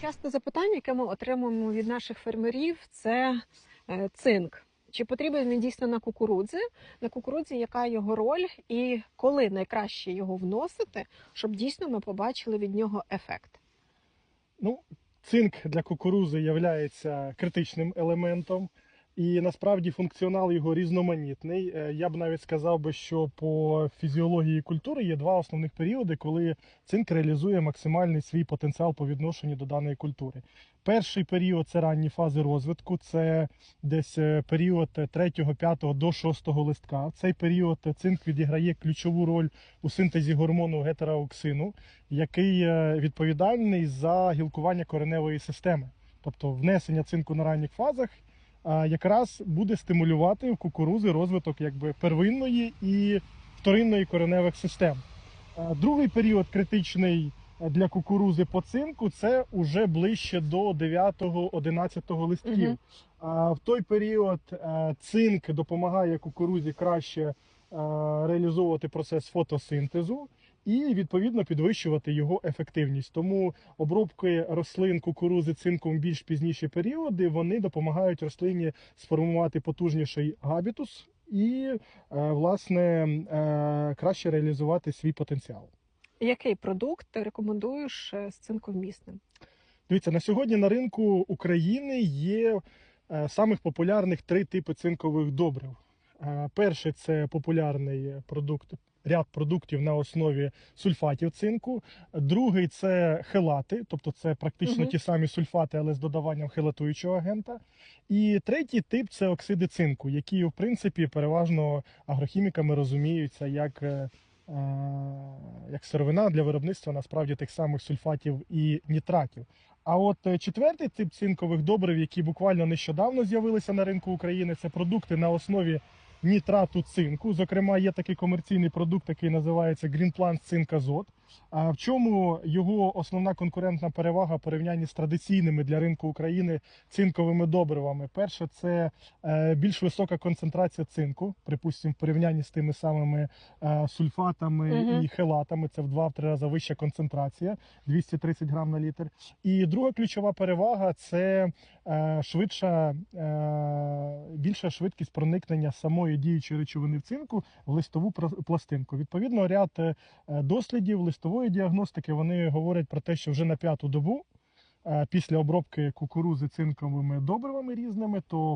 часте запитання, яке ми отримуємо від наших фермерів, це е, цинк. Чи потрібен він дійсно на кукурудзи? На кукурудзі яка його роль, і коли найкраще його вносити, щоб дійсно ми побачили від нього ефект? Ну, цинк для кукурузи є критичним елементом, і насправді функціонал його різноманітний. Е, Я б навіть сказав би, що по фізіології культури є два основних періоди, коли цинк реалізує максимальний свій потенціал по відношенню до даної культури. Перший період це ранні фази розвитку, це десь е, період 3, 5 до 6 листка. Цей період цинк відіграє ключову роль у синтезі гормону гетерооксину, який е, відповідальний за гілкування кореневої системи. Тобто внесення цинку на ранніх фазах якраз буде стимулювати в кукурузи розвиток якби первинної і вторинної кореневих систем. Другий період критичний для кукурузи по цинку це уже ближче до 9-11 листків. А в той період е, цинк допомагає кукурузі краще е, реалізовувати процес фотосинтезу і відповідно підвищувати його ефективність. Тому обробки рослин кукурузи цинком більш пізніші періоди вони допомагають рослині сформувати потужніший габітус і е, власне е, краще реалізувати свій потенціал. Який продукт ти рекомендуєш е, з цинковмісним? Дивіться, на сьогодні на ринку України є самих популярних три типи цинкових добрив. Перший це популярний продукт, ряд продуктів на основі сульфатів цинку. Другий це хелати, тобто це практично Мгм. ті самі сульфати, але з додаванням хелатуючого агента. І третій тип це оксиди цинку, які в принципі переважно агрохіміками розуміються як. е, е, як сировина для виробництва насправді тих самих сульфатів і нітратів. А от е, четвертий тип цинкових добрив, які буквально нещодавно з'явилися на ринку України, це продукти на основі нітрату цинку. Зокрема, є такий комерційний продукт, який називається Greenplant Zinc Азот. А в чому його основна конкурентна перевага в порівнянні з традиційними для ринку України цинковими добривами? Перше, це е, більш висока концентрація цинку, припустимо, в порівнянні з тими самими е, сульфатами Мгм. і хелатами. Це в 2-3 рази вища концентрація 230 грам на літр. І друга ключова перевага це е, швидша, більша швидкість проникнення самої діючої речовини в цинку в листову пластинку. Відповідно, ряд дослідів листової діагностики вони говорять про те, що вже на п'яту добу. е, Після обробки кукурузи цинковими добривами різними, то